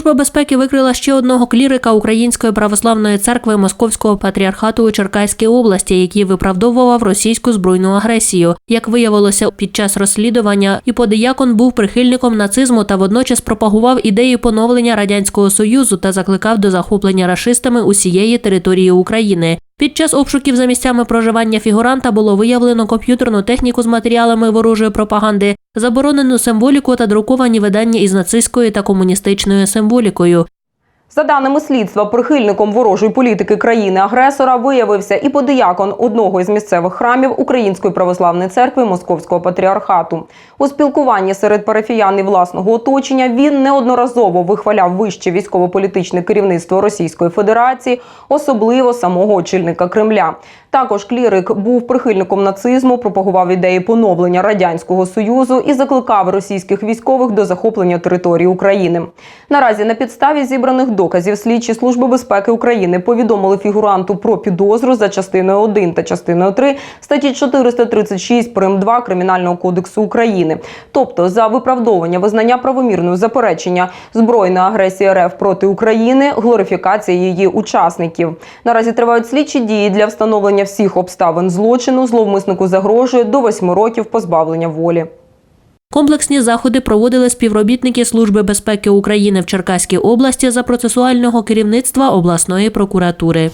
Служба безпеки викрила ще одного клірика Української православної церкви Московського патріархату у Черкаській області, який виправдовував російську збройну агресію. Як виявилося під час розслідування, іподіякон був прихильником нацизму та водночас пропагував ідеї поновлення радянського союзу та закликав до захоплення рашистами усієї території України. Під час обшуків за місцями проживання фігуранта було виявлено комп'ютерну техніку з матеріалами ворожої пропаганди, заборонену символіку та друковані видання із нацистською та комуністичною символікою. За даними слідства, прихильником ворожої політики країни-агресора виявився і подиякон одного із місцевих храмів Української православної церкви Московського патріархату. У спілкуванні серед парафіян і власного оточення він неодноразово вихваляв вище військово-політичне керівництво Російської Федерації, особливо самого очільника Кремля. Також клірик був прихильником нацизму, пропагував ідеї поновлення радянського союзу і закликав російських військових до захоплення території України. Наразі на підставі зібраних доказів слідчі служби безпеки України повідомили фігуранту про підозру за частиною 1 та частиною 3 статті 436 прим. 2 Кримінального кодексу України, тобто за виправдовування визнання правомірною заперечення збройної агресії РФ проти України, глорифікація її учасників. Наразі тривають слідчі дії для встановлення всіх обставин злочину. Зловмиснику загрожує до 8 років позбавлення волі. Комплексні заходи проводили співробітники Служби безпеки України в Черкаській області за процесуального керівництва обласної прокуратури.